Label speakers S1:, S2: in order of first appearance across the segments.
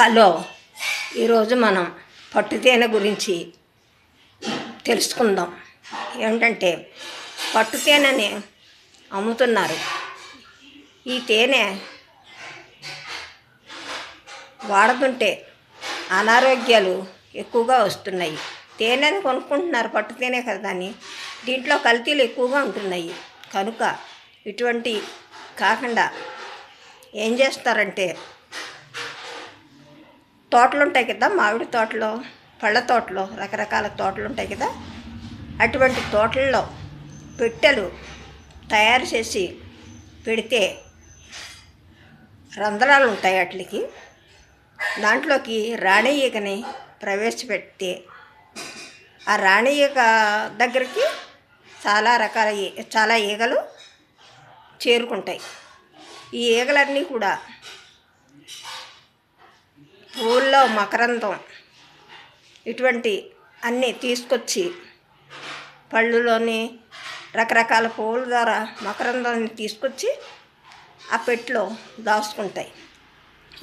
S1: Hello. ఈరోజు మనం పట్టు తేనె గురించి తెలుసుకుందాం. ఏమిటంటే పట్టు తేనెని అమ్ముతున్నారు. ఈ తేనె వాడుతుంటే అనారోగ్యాలు ఎక్కువగా వస్తున్నాయి. తేనెని కొనుక్కుంటున్నారు పట్టు తేనె కదా అని. దీంట్లో కల్తీలు ఎక్కువగా ఉంటున్నాయి. కనుక ఇటువంటి కాకుండా ఏం చేస్తారంటే తోటలు ఉంటాయి కదా మామిడి తోటలో పళ్ళ తోటలో రకరకాల తోటలు ఉంటాయి కదా అటువంటి తోటల్లో పెట్టెలు తయారు చేసి పెడితే రంధ్రాలు ఉంటాయి వాటికి. దాంట్లోకి రాణి ఈగని ప్రవేశపెడితే ఆ రాణి ఈక దగ్గరికి చాలా రకాల ఈ- చాలా ఈగలు చేరుకుంటాయి. ఈ ఈగలన్నీ కూడా ఊళ్ళో మకరందం ఇటువంటి అన్నీ తీసుకొచ్చి పళ్ళులోని రకరకాల పువ్వుల ద్వారా మకరందాన్ని తీసుకొచ్చి ఆ పెట్టులో దాచుకుంటాయి.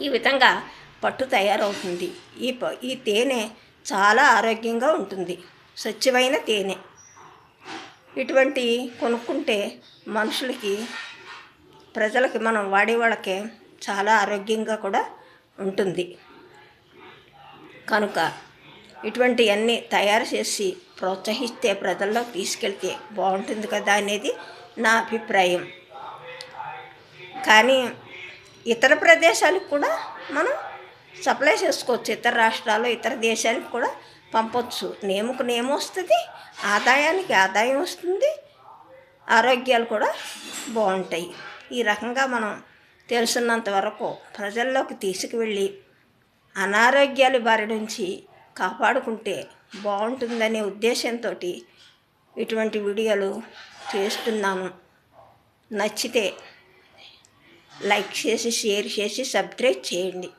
S1: ఈ విధంగా పట్టు తయారవుతుంది. ఈ ప ఈ తేనె చాలా ఆరోగ్యంగా ఉంటుంది. స్వచ్ఛమైన తేనె. ఇటువంటి కొనుక్కుంటే మనుషులకి ప్రజలకి మనం వాడే వాళ్ళకే చాలా ఆరోగ్యంగా కూడా ఉంటుంది. కనుక ఇటువంటివన్నీ తయారు చేసి ప్రోత్సహిస్తే ప్రజల్లోకి తీసుకెళ్తే బాగుంటుంది కదా అనేది నా అభిప్రాయం. కానీ ఇతర ప్రదేశాలకు కూడా మనం సప్లై చేసుకోవచ్చు. ఇతర రాష్ట్రాలు ఇతర దేశాలకు కూడా పంపొచ్చు. నేముకు నేము వస్తుంది ఆదాయానికి ఆదాయం వస్తుంది ఆరోగ్యాలు కూడా బాగుంటాయి. ఈ రకంగా మనం తెలుసున్నంత వరకు ప్రజల్లోకి తీసుకువెళ్ళి అనారోగ్యాల బారి నుంచి కాపాడుకుంటే బాగుంటుందనే ఉద్దేశంతో ఇటువంటి వీడియోలు చేస్తున్నాను నచ్చితే లైక్ చేసి షేర్ చేసి సబ్స్క్రైబ్ చేయండి.